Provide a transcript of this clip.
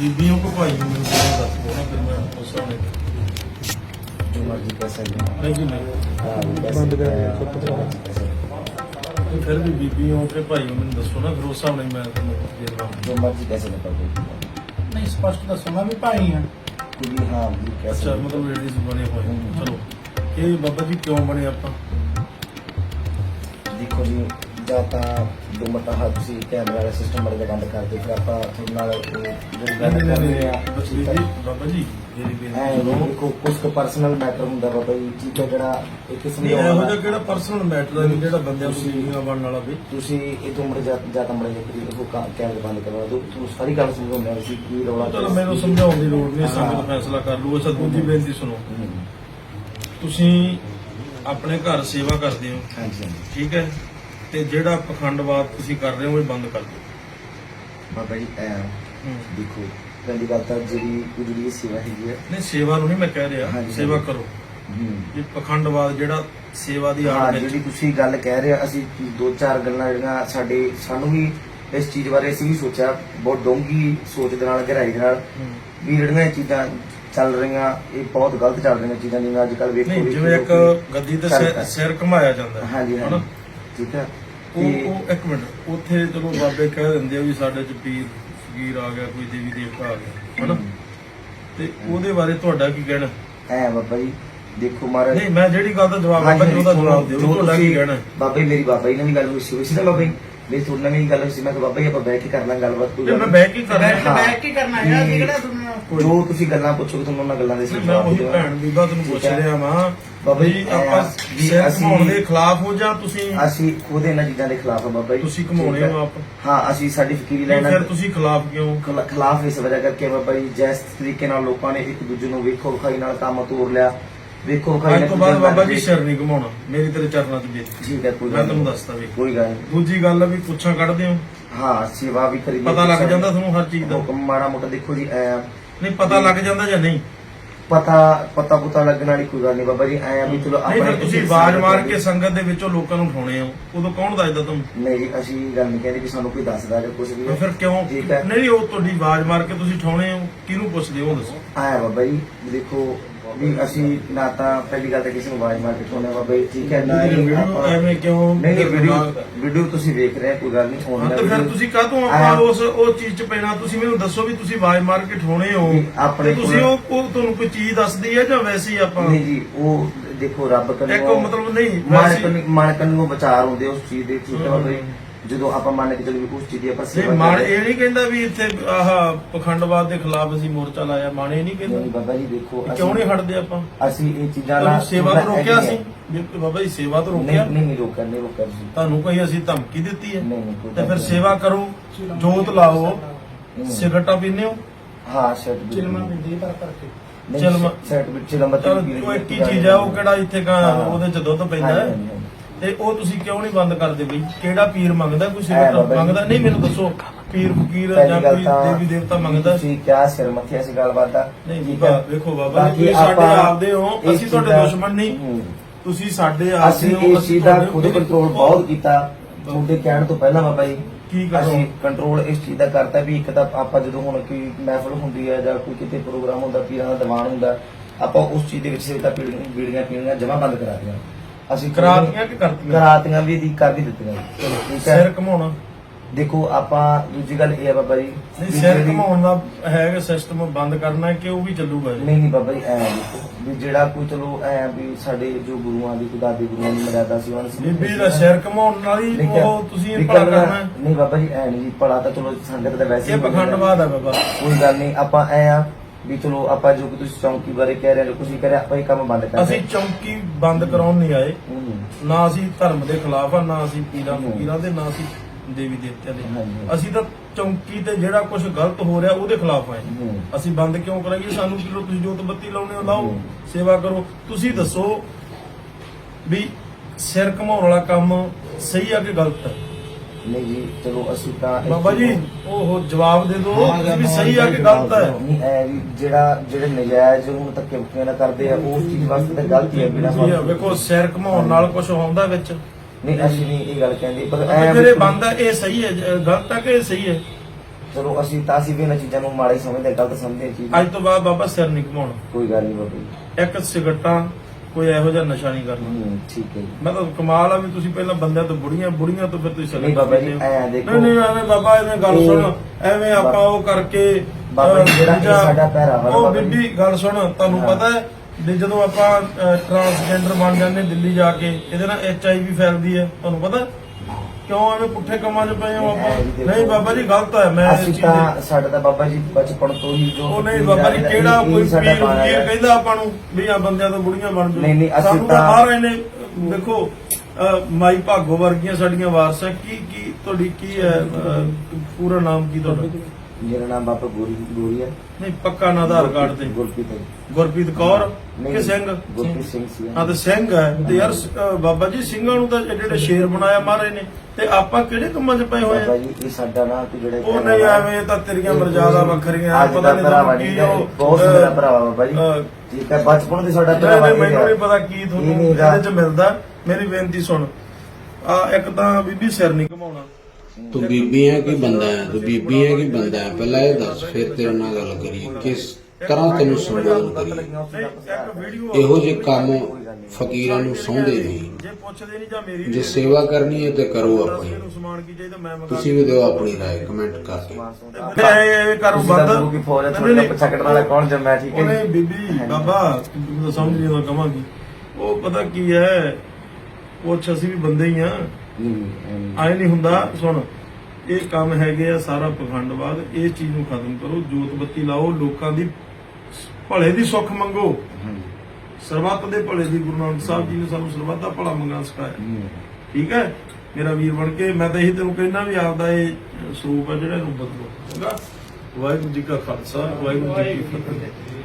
ਬੀਬੀਆਂ ਕੋ ਭਾਈ ਨੂੰ ਮੈਨੂੰ ਦੱਸ ਦਿਓ ਨਾ ਫਿਰ ਮੈਂ ਉਸ ਸਮੇਂ ਜੋ ਮਰਜ਼ੀ ਕਰ ਸਕਦੇ। ਹੋ ਨਹੀਂ ਜੀ ਨਹੀਂ ਹਾਂ ਬੰਦ ਕਰਾਇਆ, ਸਭ ਕੁਛ ਕਰਾਇਆ। ਨਹੀਂ, ਫਿਰ ਵੀ ਬੀਬੀਆਂ ਕੇ ਭਾਈ ਨੂੰ ਮੈਨੂੰ ਦੱਸੋ ਨਾ ਫਿਰ ਉਸ ਹਿਸਾਬ ਨਾਲ ਮੈਂ ਤੁਹਾਨੂੰ ਦੇ ਦਵਾਂ ਜੋ ਮਰਜ਼ੀ ਕਹਿ ਸਕਦੇ ਨਹੀਂ ਸਪਸ਼ਟ ਦੱਸੋ ਮੈਂ ਵੀ ਭਾਈ ਹਾਂ। ਕੁੜੀ ਹਾਂ ਸਕਦੇ। ਹੋ। ਮਤਲਬ ਲੇਡੀਜ਼ ਬਣੇ ਹੋਏ। ਚਲੋ ਇਹ ਬਾਬਾ ਜੀ ਕਿਉਂ ਬਣੇ ਆਪਾਂ? ਦੇਖੋ ਜੀ ਜਾਂ ਤਾਂ ਦੋ ਮਤਾ ਹੱਥ ਤੁਸੀਂ ਕੈਮਰਾ ਵਾਲਾ ਸਿਸਟਮ ਦਾ ਬੰਦ ਕਰ ਦਿਓ ਫਿਰ ਆਪਾਂ ਤੁਹਾਡੇ ਨਾਲ ਜਿਹੜੀ ਗੱਲ ਕਰਨੀ ਨਹੀਂ ਆ ਹੈ ਬੀਬੀ ਜੀ ਐ ਬੇਨਤੀ ਦੇਖੋ ਕੁਝ ਕੁ ਪਰਸਨਲ ਮੈਟਰ ਹੁੰਦਾ ਬਾਬਾ ਜੀ ਠੀਕ ਹੈ ਜਿਹੜਾ ਇੱਕ ਦਾ ਇਹੋ। ਜਿਹਾ ਕਿਹੜਾ ਪਰਸਨਲ ਮੈਟਰ ਹੈ ਜਿਹੜਾ ਬੰਦਿਆਂ ਨੂੰ ਬੀਬੀਆਂ ਬਣਨ ਵਾਲਾ ਵੀ। ਤੁਸੀਂ ਇਹ ਤੋਂ ਮੜ ਜਾ ਜਾਂ ਤਾਂ ਮੜੇ ਜਿਹੜੀ ਉਹ ਕੈਮਰਾ ਬੰਦ ਕਰਵਾ ਦਿਓ। ਤੂੰ ਸਾਰੀ ਗੱਲ ਸਮਝਾਉਂਦਾ ਸੀ ਕੀ ਰੌਲਾ ਚਲੋ ਮੈਨੂੰ ਸਮਝਾਉਣ ਦੀ ਲੋੜ ਨਹੀਂ ਸੰਗਤ ਫੈਸਲਾ ਕਰ ਲੂ ਅੱਛਾ ਦੂਜੀ ਬੇਨਤੀ ਸੁਣੋ। ਤੁਸੀਂ ਆਪਣੇ ਘਰ ਸੇਵਾ ਕਰਦੇ ਹੋ। ਹਾਂਜੀ। ਠੀਕ ਹੈ। ਤੇ ਜਿਹੜਾ ਪਖੰਡਵਾਦ ਤੁਸੀਂ ਕਰ ਰਹੇ ਹੋ ਇਹ ਬੰਦ ਕਰ ਦਿਓ। ਬਾਬਾ ਜੀ ਐ। ਦੇਖੋ ਪਹਿਲੀ ਗੱਲ ਤਾਂ ਜਿਹੜੀ ਜਿਹੜੀ ਸੇਵਾ ਹੈਗੀ ਹੈ ਨਹੀਂ ਸੇਵਾ ਨੂੰ ਨਹੀਂ ਮੈਂ ਕਹਿ ਰਿਹਾ। ਹਾਂਜੀ, ਸੇਵਾ। ਕਰੋ। ਇਹ ਪਖੰਡਵਾਦ ਜਿਹੜਾ ਸੇਵਾ ਦੀ ਹਾਂ ਆੜ ਜਿਹੜੀ ਵਿੱਚ ਤੁਸੀਂ ਗੱਲ ਕਹਿ ਰਹੇ ਹੋ ਅਸੀਂ ਦੋ ਚਾਰ ਗੱਲਾਂ ਜਿਹੜੀਆਂ ਸਾਡੇ ਸਾਨੂੰ ਵੀ ਇਸ ਚੀਜ਼ ਬਾਰੇ ਅਸੀਂ ਵੀ ਸੋਚਿਆ। ਬਹੁਤ ਡੂੰਘੀ ਸੋਚ ਦੇ ਨਾਲ ਗਹਿਰਾਈ ਦੇ ਨਾਲ ਹੂੰ। ਵੀ ਜਿਹੜੀਆਂ ਇਹ ਚੀਜ਼ਾਂ ਚੱਲ ਰਹੀਆਂ ਇਹ ਬਹੁਤ ਗਲਤ ਚੱਲ ਰਹੀਆਂ ਚੀਜ਼ਾਂ ਜਿਵੇਂ ਅੱਜ ਕੱਲ ਵੇਖੋ ਨਹੀਂ ਜਿਵੇਂ ਇੱਕ ਲੋਕੀ- ਗੱਦੀ ਤੇ ਸਿਰ- ਘਮਾਇਆ ਜਾਂਦਾ। ਹੈ ਹਾਂਜੀ। ਹਨਾ? ਹਾਂਜੀ ਠੀਕ ਹੈ? ਉਹ ਉਹ ਇੱਕ ਮਿੰਟ। ਉੱਥੇ ਚਲੋ ਬਾਬੇ ਕਹਿ ਦਿੰਦੇ ਆ ਵੀ ਸਾਡੇ ਚ ਪੀਰ ਫਕੀਰ ਆ ਗਿਆ ਕੋਈ ਦੇਵੀ ਦੇਵਤਾ ਆ ਗਿਆ ਹਨਾ? ਤੇ ਉਹਦੇ ਬਾਰੇ ਤੁਹਾਡਾ ਕੀ ਕਹਿਣਾ? ਐ ਬਾਬਾ ਜੀ ਦੇਖੋ ਮਹਾਰਾਜ। ਨਹੀਂ ਮੈਂ ਜਿਹੜੀ ਗੱਲ ਦਾ ਜਵਾਬ ਬਾਬਾ ਜੀ ਉਹਦਾ ਜਵਾਬ ਦਿਓ ਤੁਹਾਡਾ ਕੀ ਕਹਿਣਾ? ਬਾਬਾ ਜੀ ਮੇਰੀ ਬਾਬਾ ਜੀ ਨਾਲ ਵੀ ਗੱਲ ਹੋਈ ਸੀ ਸੀ ਨਾ ਬਾਬਾ? ਜੀ ਮੇਰੀ ਤੁਹਾਡੇ ਨਾਲ ਵੀ ਗੱਲ ਹੋਈ ਸੀ ਮੈਂ ਕਿਹਾ ਬਾਬਾ ਜੀ ਆਪਾਂ ਬੈਠ ਕੇ ਕਰ ਲਾਂ ਗੱਲਬਾਤ ਕੋਈ ਮੈਂ। ਬਹਿ ਕੇ ਕਰਨਾ। ਬੈਠ ਹਾਂ। ਬੈਠ ਕੇ ਕਰਨਾ ਹੈ ਕੋਈ- ਜੋ ਤੁਸੀਂ ਗੱਲਾਂ ਪੁੱਛੋਗੇ ਤੁਹਾਨੂੰ ਉਹਨਾਂ ਗੱਲਾਂ ਦੇ ਮੈਂ ਜਵਾਬ ਉਹੀ ਦੇਵਾਂਗਾ। ਭੈਣ ਬੀਬਾ ਤੁਹਾਨੂੰ ਪੁੱਛ ਠੀਕ ਹੈ। ਰਿਹਾ ਵਾਂ ਬਾਬਾ ਜੀ, ਵੀ ਆਪਾਂ ਵੀ ਸਿਰ ਅਸੀਂ- ਘਮਾਉਣ ਦੇ ਖਿਲਾਫ ਹੋ ਜਾਂ ਤੁਸੀਂ ਅਸੀਂ ਖੁਦ ਇਹਨਾਂ ਚੀਜ਼ਾਂ ਦੇ ਖਿਲਾਫ ਆ ਬਾਬਾ ਜੀ। ਤੁਸੀਂ ਘਮਾਉਣੇ ਹੈ। ਆਪ? ਹਾਂ ਅਸੀਂ ਸਾਡੀ ਫਕੀਰੀ ਨਹੀਂ, ਲੈਣਾ ਫਿਰ ਤੁਸੀਂ ਖਿਲਾਫ ਕਿਉਂ? ਖਿਲਾ- ਖਿਲਾਫ ਇਸ ਵਜ੍ਹਾ ਕਰਕੇ ਬਾਬਾ ਜੀ ਜਿਸ ਤਰੀਕੇ ਨਾਲ ਲੋਕਾਂ ਨੇ ਇੱਕ ਦੂਜੇ ਨੂੰ ਵੇਖੋ ਵਿਖਾਈ ਨਾਲ ਕੰਮ ਤੋੜ ਲਿਆ ਵੇਖੋ ਵਿਖਾਈ ਅੱਜ ਨਾਲ ਤੋਂ ਬਾਅਦ ਦੂਜੇ ਨਾਲ ਬਾਬਾ ਜੀ ਸਿਰ ਨਹੀਂ ਘਮਾਉਣਾ ਮੇਰੀ ਤੇਰੇ ਚਰਨਾਂ 'ਚ ਬੇਨਤੀ ਠੀਕ ਹੈ ਕੋਈ ਮੈਂ ਗੱਲ ਤੁਹਾਨੂੰ ਨਹੀਂ। ਦੱਸਦਾ ਵੀ। ਕੋਈ ਗੱਲ ਨਹੀਂ। ਦੂਜੀ ਗੱਲ ਆ ਵੀ ਪੁੱਛਾਂ ਕੱਢਦੇ ਹੋ। ਹਾਂ ਸੇਵਾ ਵੀ ਕਰੀ ਪਤਾ ਲੱਗ ਜਾਂਦਾ ਤੁਹਾਨੂੰ ਹਰ ਚੀਜ਼ ਦਾ। ਹੁਕਮ ਮਾੜਾ ਮੋਟਾ ਦੇਖੋ ਜੀ ਐ ਨਹੀਂ ਪਤਾ ਲੱਗ ਜਾਂਦਾ ਜਾਂ ਨਹੀਂ? ਪਤਾ ਪਤਾ ਪੁਤਾ ਲੱਗਣ ਵਾਲੀ ਕੋਈ ਗੱਲ ਨਹੀਂ ਬਾਬਾ ਜੀ ਐ ਵੀ ਚਲੋ ਨਹੀਂ ਫਿਰ ਤੁਸੀਂ ਸੰਗਤ ਮਾਰ ਕੇ ਸੰਗਤ ਦੇ ਵਿੱਚੋਂ ਲੋਕਾਂ ਨੂੰ ਉਠਾਉਣੇ ਹੋ। ਉਦੋਂ ਕੌਣ ਦੱਸਦਾ ਤੁਹਾਨੂੰ? ਨਹੀਂ ਅਸੀਂ ਗੱਲ ਨਹੀਂ ਕਹਿੰਦੇ ਵੀ ਸਾਨੂੰ ਕੋਈ ਦੱਸਦਾ ਜਾਂ ਕੁਝ ਵੀ ਤਾਂ ਫਿਰ ਕਿਉਂ? ਠੀਕ ਹੈ। ਨਹੀਂ ਉਹ ਤੁਹਾਡੀ ਆਵਾਜ਼ ਮਾਰ ਕੇ ਤੁਸੀਂ ਉਠਾਉਣੇ ਹੋ। ਕਿਹਨੂੰ ਪੁੱਛਦੇ ਹੋ ਦੱਸੋ। ਆਇਆ ਬਾਬਾ ਜੀ ਦੇਖੋ ਵੀ ਅਸੀਂ ਨਾ ਤਾਂ ਪਹਿਲੀ ਗੱਲ ਤਾਂ ਕਿਸੇ ਨੂੰ ਆਵਾਜ਼ ਮਾਰ ਕੇ ਸੁਣਿਆ ਬਾਬਾ ਜੀ ਠੀਕ ਹੈ ਨਾ ਹੀ ਵੀਡੀਓ ਆਪਾਂ- ਐਵੇਂ ਕਿਉਂ ਨਹੀਂ ਨਹੀਂ ਵੀਡੀਓ ਵੀਡੀਓ ਤੁਸੀਂ ਵੇਖ ਰਹੇ ਹੋ, ਕੋਈ ਗੱਲ ਨਹੀਂ ਹਾਂ ਆਉਣ ਤਾਂ ਫਿਰ ਤੁਸੀਂ ਕਾਹਤੋਂ ਆਪਾਂ ਉਸ ਉਹ ਚੀਜ਼ 'ਚ ਪੈਣਾ? ਤੁਸੀਂ ਮੈਨੂੰ ਦੱਸੋ ਵੀ ਤੁਸੀਂ ਆਵਾਜ਼ ਮਾਰ ਕੇ ਉਠਾਉਣੇ ਹੋ। ਨਹੀਂ, ਆਪਣੇ ਤੇ ਤੁਸੀਂ ਕੋਲ- ਉਹ ਉਹ ਤੁਹਾਨੂੰ ਕੋਈ ਚੀਜ਼ ਦੱਸਦੀ ਹੈ ਜਾਂ ਵੈਸੇ ਹੀ ਆਪਾਂ ਨਹੀਂ ਜੀ ਉਹ ਦੇਖੋ ਰੱਬ ਕੰਨੋਂ ਇੱਕ ਮਤਲਬ ਨਹੀਂ ਮਨ ਵੈਸੇ ਕੰਨੋਂ ਮਨ ਕੰਨੋਂ ਵਿਚਾਰ ਹੁੰਦੇ ਉਸ ਚੀਜ਼ ਦੇ ਠੀਕ ਹੈ। ਬਾਬਾ ਜੀ? ਜਦੋਂ ਆਪਾਂ ਮੰਨ ਕੇ ਚੱਲੀਏ ਉਸ ਚੀਜ਼ ਦੀ ਆਪਾਂ ਨਹੀਂ ਸੇਵਾ ਮਾਣ ਇਹ ਨਹੀਂ ਕਹਿੰਦਾ ਵੀ ਇੱਥੇ ਆਹ ਪਖੰਡਵਾਦ ਦੇ ਖਿਲਾਫ ਅਸੀਂ ਮੋਰਚਾ ਲਾਇਆ ਮਾਣ ਇਹ ਨਹੀਂ ਨਹੀਂ ਕਹਿੰਦਾ ਬਾਬਾ ਜੀ ਦੇਖੋ ਕਿਉਂ ਨਹੀਂ ਹਟਦੇ ਆਪਾਂ? ਅਸੀਂ ਇਹ ਚੀਜ਼ਾਂ ਤੁਹਾਨੂੰ ਨਾਲ ਸੇਵਾ ਤੋਂ ਰੋਕਿਆ ਸੀ ਵੀ ਬਾਬਾ ਜੀ ਸੇਵਾ ਤੋਂ ਨਹੀਂ ਰੋਕਿਆ? ਨਹੀਂ ਨਹੀਂ ਰੋਕਿਆ ਨਹੀਂ ਰੋਕਿਆ ਜੀ ਤੁਹਾਨੂੰ ਕੋਈ ਅਸੀਂ ਧਮਕੀ ਦਿੱਤੀ ਹੈ? ਨਹੀਂ ਨਹੀਂ ਕੋਈ ਤੇ ਫਿਰ ਧਮਕੀ ਸੇਵਾ ਕਰੋ ਜੋਤ ਲਾਓ ਨਹੀਂ। ਸਿਗਰਟਾਂ ਪੀਂਦੇ ਹੋ? ਹਾਂ ਸ਼ਰਟ ਵੀ ਚਿਲਮਾ ਪਿੰਦੀ। ਪਰ ਪਰ ਕੇ। ਨਹੀਂ, ਚਿਲਮਾ- ਸ਼ਰਟ ਵਿੱਚ ਚਿਲਮਾ ਤੇ ਚਲ ਵੀ ਹੀ ਹੈ, ਚੀਜ਼ ਹੈ ਉਹ ਕਿਹੜਾ ਇੱਥੇ ਕਾ ਹਾਂ। ਉਹਦੇ ਚ ਦੁੱਧ ਪੈਂਦਾ ਹਾਂਜੀ, ਹੈ ਹਾਂਜੀ, ਹਾਂਜੀ। ਤੇ ਉਹ ਤੁਸੀਂ ਕਿਉਂ ਨਹੀਂ ਬੰਦ ਕਰਦੇ ਬਈ ਕਿਹੜਾ ਪੀਰ ਮੰਗਦਾ ਕੋਈ ਜੀ। ਮੰਗਦਾ ਨਹੀਂ ਮੈਨੂੰ ਦੱਸੋ ਪੀਰ ਫਕੀਰ ਜਾਂ ਕੋਈ ਦੇਵੀ ਦੇਵਤਾ ਮੰਗਦਾ ਤੁਸੀਂ ਕਿਆ ਸਿਰ ਮੱਥੇ ਅਸੀਂ ਗੱਲਬਾਤ ਦਾ ਨਹੀਂ ਠੀਕ ਹੈ। ਵੇਖੋ ਬਾਬਾ ਜੀ, ਸਾਡੇ ਆਪਾਂ ਆਪਦੇ ਹੋ, ਅਸੀਂ ਤੁਹਾਡੇ ਦੁਸ਼ਮਣ ਨਹੀਂ। ਤੁਸੀਂ ਸਾਡੇ ਆਪਦੇ ਅਸੀਂ ਹੋ, ਇਸ ਚੀਜ਼ ਦਾ ਖੁਦ ਕੰਟਰੋਲ ਬਹੁਤ ਕੀਤਾ ਤੁਹਾਡੇ ਕਹਿਣ ਤੋਂ ਪਹਿਲਾਂ ਬਾਬਾ ਜੀ ਕੀ ਕਰੋ? ਅਸੀਂ ਕੰਟਰੋਲ ਇਸ ਚੀਜ਼ ਦਾ ਕਰਤਾ ਵੀ ਇੱਕ ਤਾਂ ਆਪਾਂ ਜਦੋਂ ਹੁਣ ਕੋਈ ਮਹਿਫਲ ਹੁੰਦੀ ਹੈ ਜਾਂ ਕੋਈ ਕਿਤੇ ਪ੍ਰੋਗਰਾਮ ਹੁੰਦਾ ਪੀਰਾਂ ਦਾ ਦੀਵਾਨ ਹੁੰਦਾ ਆਪਾਂ ਉਸ ਚੀਜ਼ ਦੇ ਵਿੱਚ ਸਿਰਫ ਪੀੜੀਆਂ ਪੀਣੀਆਂ ਜਮਾ ਬੰਦ ਕਰਾ ਦਿੱਤੀਆਂ ਅਸੀਂ ਕਰਾਤੀਆਂ ਕਿ ਕਰਤੀਆਂ ਕਰਾਤੀਆਂ ਵੀ ਦੀ ਕਰ ਵੀ ਦਿੱਤੀਆਂ ਠੀਕ ਹੈ ਸਿਰ ਘਮਾਉਣਾ ਦੇਖੋ ਆਪਾਂ ਦੂਜੀ ਗੱਲ ਇਹ ਹੈ ਬਾਬਾ ਜੀ ਨਹੀਂ ਵੀ ਸਿਰ ਜਿਹੜੀ- ਘਮਾਉਣ ਦਾ ਹੈਗਾ ਸਿਸਟਮ ਬੰਦ ਕਰਨਾ ਕਿ ਉਹ ਵੀ ਚੱਲੂਗਾ ਜੀ? ਨਹੀਂ ਨਹੀਂ ਬਾਬਾ ਜੀ ਐ ਦੇਖੋ ਵੀ ਜਿਹੜਾ ਕੋਈ ਚਲੋ ਐ ਵੀ ਸਾਡੇ ਜੋ ਗੁਰੂਆਂ ਦੀ ਕੋਈ ਦਾਦੀ ਗੁਰੂਆਂ ਦੀ ਮਰਿਆਦਾ ਸੀ ਉਹਨਾਂ ਨੇ ਬੀਬੀ ਦਾ ਸਿਰ ਘਮਾਉਣ ਨਾਲ ਹੀ ਠੀਕ ਹੈ। ਉਹ ਤੁਸੀਂ ਵੀ ਭਲਾ ਕਰਨਾ ਹੈ। ਨਹੀਂ ਬਾਬਾ ਜੀ ਐ ਨਹੀਂ ਜੀ ਭਲਾ ਤਾਂ ਚਲੋ ਸੰਗਤ ਦਾ ਵੈਸੇ ਇਹ ਹੀ ਪਖੰਡਵਾਦ ਹੈ ਬਾਬਾ ਕੋਈ ਗੱਲ ਨਹੀਂ ਆਪਾਂ ਐ ਆ ਵੀ ਚਲੋ ਆਪਾਂ ਜੋ ਕਿ ਤੁਸੀਂ ਚੌਂਕੀ ਬਾਰੇ ਕਹਿ ਰਹੇ ਹੋ ਤੁਸੀਂ ਕਹਿ ਰਹੇ ਆਪਾਂ ਇਹ ਕੰਮ ਬੰਦ ਕਰ ਅਸੀਂ ਚੌਂਕੀ ਬੰਦ ਕਰਾਉਣ ਨਹੀਂ ਆਏ। ਨਾ ਅਸੀਂ ਧਰਮ ਦੇ ਖਿਲਾਫ ਆ ਨਾ ਅਸੀਂ ਪੀਰਾਂ। ਫਕੀਰਾਂ ਦੇ ਨਾ ਅਸੀਂ ਦੇਵੀ ਦੇਵਤਿਆਂ ਦੇ। ਅਸੀਂ ਤਾਂ ਚੌਂਕੀ ਤੇ ਜਿਹੜਾ ਕੁਝ ਗਲਤ ਹੋ ਰਿਹਾ ਉਹਦੇ ਖਿਲਾਫ ਆਏ। ਅਸੀਂ ਬੰਦ ਕਿਉਂ ਕਰਾਂਗੇ ਸਾਨੂੰ ਕਿਲੋ ਤੁਸੀਂ ਜੋਤ ਬੱਤੀ ਲਾਉਣੇ ਹੋ ਲਾਓ। ਸੇਵਾ ਕਰੋ ਤੁਸੀਂ ਦੱਸੋ ਵੀ ਸਿਰ ਘਮਾਉਣ ਵਾਲਾ ਕੰਮ ਸਹੀ ਆ ਕਿ ਗਲਤ ਹੈ ਨਹੀਂ ਜੀ ਚਲੋ ਅਸੀਂ ਤਾਂ ਬਾਬਾ ਜੀ ਉਹ ਜਵਾਬ ਦੇ ਦਿਓ ਵੀ ਸਹੀ ਆ ਕਿ ਗਲਤ ਹੈ? ਨਹੀਂ ਐ ਵੀ ਜਿਹੜਾ ਜਿਹੜੇ ਨਜਾਇਜ਼ ਉਹਨੂੰ ਧੱਕੇ ਮੁੱਕੇ ਨਾਲ ਕਰਦੇ ਆ ਉਸ ਚੀਜ਼ ਵਾਸਤੇ ਤਾਂ ਗਲਤੀ ਹੈ ਬਿਨਾਂ ਇਹ ਵੇਖੋ ਸਿਰ ਘਮਾਉਣ ਨਾਲ ਕੁਝ ਹੁੰਦਾ ਵਿੱਚ। ਨਹੀਂ ਅਸੀਂ ਨਹੀਂ ਇਹ ਗੱਲ ਕਹਿੰਦੇ ਪਰ ਐ ਜਿਹੜੇ ਬੰਦ ਹੈ ਇਹ ਸਹੀ ਹੈ ਜ- ਗਲਤ ਹੈ ਕਿ ਇਹ ਸਹੀ ਹੈ? ਚਲੋ ਅਸੀਂ ਤਾਂ ਅਸੀਂ ਵੀ ਇਹਨਾਂ ਚੀਜ਼ਾਂ ਨੂੰ ਮਾੜੇ ਸਮਝਦੇ ਗਲਤ ਸਮਝਦੇ ਚੀਜ਼ ਅੱਜ ਤੋਂ ਬਾਅਦ ਬਾਬਾ ਸਿਰ ਨਹੀਂ ਘਮਾਉਣਾ। ਕੋਈ ਗੱਲ ਨਹੀਂ ਬਾਬਾ ਜੀ। ਇੱਕ ਸਿਗਰਟਾਂ ਕੋਈ ਇਹੋ ਜਿਹਾ ਨਸ਼ਾ ਨਹੀਂ ਕਰਨਾ ਹੂੰ ਠੀਕ ਹੈ ਜੀ ਮੈਂ ਤਾਂ ਕਮਾਲ ਆ ਵੀ ਤੁਸੀਂ ਪਹਿਲਾਂ ਬੰਦਿਆਂ ਤੋਂ ਬੁੜੀਆਂ ਬੁੜੀਆਂ ਤੋਂ ਫਿਰ ਤੁਸੀਂ ਨਹੀਂ ਬਾਬਾ ਜੀ, ਐਂ ਦੇਖੋ। ਨਹੀਂ ਨਹੀਂ ਐਵੇਂ ਬਾਬਾ ਇਹਨੇ ਗੱਲ ਇਹ- ਸੁਣ ਐਵੇਂ ਆਪਾਂ ਉਹ ਕਰਕੇ ਬਾਬਾ ਜੀ, ਅਹ, ਜਿਹੜਾ ਇਹ ਦੂਜਾ- ਸਾਡਾ ਪਹਿਰਾਵਾ ਨਾ ਉਹ ਬਾਬਾ ਜੀ। ਬੀਬੀ ਗੱਲ ਸੁਣ ਤੁਹਾਨੂੰ ਹਾਂ। ਪਤਾ ਹੈ ਵੀ ਜਦੋਂ ਆਪਾਂ ਟਰਾਂਸਜੈਂਡਰ ਬਣ ਜਾਂਦੇ ਦਿੱਲੀ ਜਾ ਕੇ ਇਹਦੇ ਨਾਲ ਐਚ ਆਈ ਵੀ ਫੈਲਦੀ ਹੈ ਤੁਹਾਨੂੰ ਪਤਾ ਕਿਉਂ ਐਵੇਂ ਪੁੱਠੇ ਕੰਮਾਂ 'ਚ ਪਏ ਹੋ ਇਹ ਆਪਾਂ? ਵੀ ਦੇਖੋ। ਨਹੀਂ ਬਾਬਾ ਜੀ ਗਲਤ ਹੈ। ਮੈਂ ਇਸ ਅਸੀਂ ਚੀਜ਼ ਤਾਂ ਦੇ- ਸਾਡਾ ਤਾਂ ਬਾਬਾ ਜੀ ਬਚਪਨ ਤੋਂ ਹੀ ਜੋ ਉਹ ਨਹੀਂ ਪੀਰ ਬਾਬਾ ਜੀ ਜਾ ਰਿਹਾ, ਕਿਹੜਾ ਇਹ- ਇਹ ਕੋਈ ਸਾਡਾ ਪੀਰ ਬਾਣਾ ਪੀਰ ਹੈ। ਕਹਿੰਦਾ ਆਪਾਂ ਨੂੰ ਵੀ ਆ ਬੰਦਿਆਂ ਤੋਂ ਬੁੜੀਆਂ ਬਣ ਨਹੀਂ, ਨਹੀਂ, ਅਸੀਂ ਸਾਨੂੰ ਤਾਂ ਤਾਂ- ਮਹਾਰਾਜ ਨੇ। ਦੇਖੋ ਅਹ, ਮਾਈ ਭਾਗੋ ਵਰਗੀਆਂ ਸਾਡੀਆਂ ਵਾਰਸਾਂ ਕੀ ਕੀ ਤੁਹਾਡੀ ਕੀ ਹੈ? ਅਹ, ਪੂਰਾ ਨਾਮ ਕੀ ਤੁਹਾਡਾ? ਮੇਰਾ ਨਾਮ ਬਾਬਾ ਗੋਰੀ ਗੋਰੀ ਹੈ। ਨਹੀਂ ਪੱਕਾ ਨਾ ਆਧਾਰ ਕਾਰਡ ਤੇ। ਗੁਰਪ੍ਰੀਤ ਹੈ। ਗੁਰਪ੍ਰੀਤ ਕੌਰ ਨਹੀਂ, ਕਿ ਸਿੰਘ? ਗੁਰਪ੍ਰੀਤ ਸਿੰਘ ਸੀ। ਹਾਂ ਤੇ ਸਿੰਘ ਹੈ। ਤੇ ਯਾਰ ਸ- ਅਹ, ਬਾਬਾ ਜੀ ਸਿੰਘਾਂ ਨੂੰ ਤਾਂ ਜਿਹੜੇ ਸ਼ੇਰ ਬਣਾਇਆ ਮਹਾਰਾਜ ਨੇ ਤੇ ਆਪਾਂ ਕਿਹੜੇ ਕੰਮਾਂ 'ਚ ਪਏ ਹੋਏ ਬਾਬਾ ਆ ਜੀ ਇਹ ਸਾਡਾ ਨਾ ਕਿ ਜਿਹੜੇ ਉਹ ਨਹੀਂ ਐਵੇਂ ਇਹ ਤਾਂ ਤੇਰੀਆਂ ਮਰਜ਼ਾਦਾ ਵੱਖਰੀਆਂ ਅੱਜ ਪਤਾ ਨਹੀਂ ਭਰਾਵਾ ਤੁਹਾਨੂੰ ਨਹੀਂ ਕੀ ਉਹ ਬਹੁਤ ਅਹ, ਮੇਰਾ ਭਰਾਵਾ ਬਾਬਾ ਜੀ। ਅਹ, ਠੀਕ ਹੈ ਬਚਪਨ ਦੇ ਸਾਡਾ ਨਹੀਂ, ਭਰਾਵਾ ਨਹੀਂ, ਇਹ ਮੈਨੂੰ। ਨਹੀਂ ਪਤਾ ਕੀ ਤੁਹਾਨੂੰ ਨਹੀਂ। ਇਹਦੇ ਚ ਮਿਲਦਾ। ਮੇਰੀ ਬੇਨਤੀ ਸੁਣ। ਆ ਇੱਕ ਤਾਂ ਬੀਬੀ ਸਿਰ ਨਹੀਂ ਘਮਾਉਣਾ। ਤੂੰ ਬੀਬੀ ਹੈ ਕਿ ਬੰਦਾ ਹੈ ਤੂੰ ਬੀਬੀ ਹੈ ਕਿ ਬੰਦਾ ਹੈ ਪਹਿਲਾਂ ਇਹ ਦੱਸ ਫਿਰ ਤੇਰੇ ਨਾਲ ਗੱਲ ਕਰੀਏ ਕਿਸ ਤਰ੍ਹਾਂ ਤੈਨੂੰ ਸੰਬੋਧਨ ਕਰੀਏ ਨਹੀਂ ਇੱਕ ਵੀਡੀਓ ਇਹੋ ਜਿਹੇ ਕੰਮ ਫਕੀਰਾਂ ਨੂੰ ਸੌਂਦੇ ਨਹੀਂ ਜੇ ਪੁੱਛਦੇ ਨਹੀਂ ਜਾਂ ਮੇਰੀ ਜੇ ਸੇਵਾ ਕਰਨੀ ਹੈ ਤੇ ਕਰੋ ਆਪਣੀ ਨੂੰ ਸਮਾਨ ਕੀ ਚਾਹੀਦਾ ਮੈਂ ਮੰਗਾ ਤੁਸੀਂ ਵੀ ਦਿਓ ਆਪਣੀ رائے ਕਮੈਂਟ ਕਰਕੇ ਇਹ ਇਹ ਕਰੋ ਤੁਸੀਂ ਤਾਂ ਬੰਦ ਗੁਰੂ ਕੀ ਫੌਜ ਹੈ, ਨਹੀਂ, ਤੁਹਾਡਾ ਨਹੀਂ। ਪਿੱਛਾ ਕੱਢਣ ਵਾਲਾ ਕੌਣ ਜੰਮਿਆ, ਠੀਕ ਹੈ ਜੀ? ਉਹਨੇ ਬੀਬੀ ਬਾਬਾ ਤੂੰ ਤਾਂ ਸਮਝ ਨਹੀਂ ਆਉਂਦਾ ਕਵਾਂਗੀ ਉਹ ਪਤਾ ਕੀ ਹੈ ਪੁੱਛ ਅਸੀਂ ਵੀ ਬੰਦੇ ਹੀ ਆ ਨਹੀਂ, ਨਹੀਂ, ਆਏ ਨਹੀਂ ਹੁੰਦਾ ਸੁਣ ਇਹ ਕੰਮ ਹੈਗੇ ਆ ਸਾਰਾ ਪਖੰਡਵਾਦ ਇਸ ਚੀਜ਼ ਨੂੰ ਖਤਮ ਕਰੋ ਜੋਤ ਬੱਤੀ ਲਾਓ ਲੋਕਾਂ ਦੀ ਭਲੇ ਦੀ ਸੁੱਖ ਮੰਗੋ। ਸਰਬੱਤ ਦੇ ਭਲੇ ਦੀ ਗੁਰੂ ਨਾਨਕ ਸਾਹਿਬ ਜੀ ਨੇ ਸਾਨੂੰ ਸਰਬੱਤ ਦਾ ਭਲਾ ਮੰਗਣਾ ਸਿਖਾਇਆ। ਠੀਕ ਹੈ? ਮੇਰਾ ਵੀਰ ਬਣ ਕੇ ਮੈਂ ਤਾਂ ਇਹੀ ਤੈਨੂੰ ਕਹਿਣਾ ਵੀ ਆਪਦਾ ਇਹ ਸਰੂਪ ਹੈ ਜਿਹੜਾ ਇਹਨੂੰ ਬਦਲੋ ਚੰਗਾ? ਵਾਹਿਗੁਰੂ ਜੀ ਕਾ ਖਾਲਸਾ ਵਾਹਿਗੁਰੂ ਜੀ ਕੀ ਫਤਿਹ।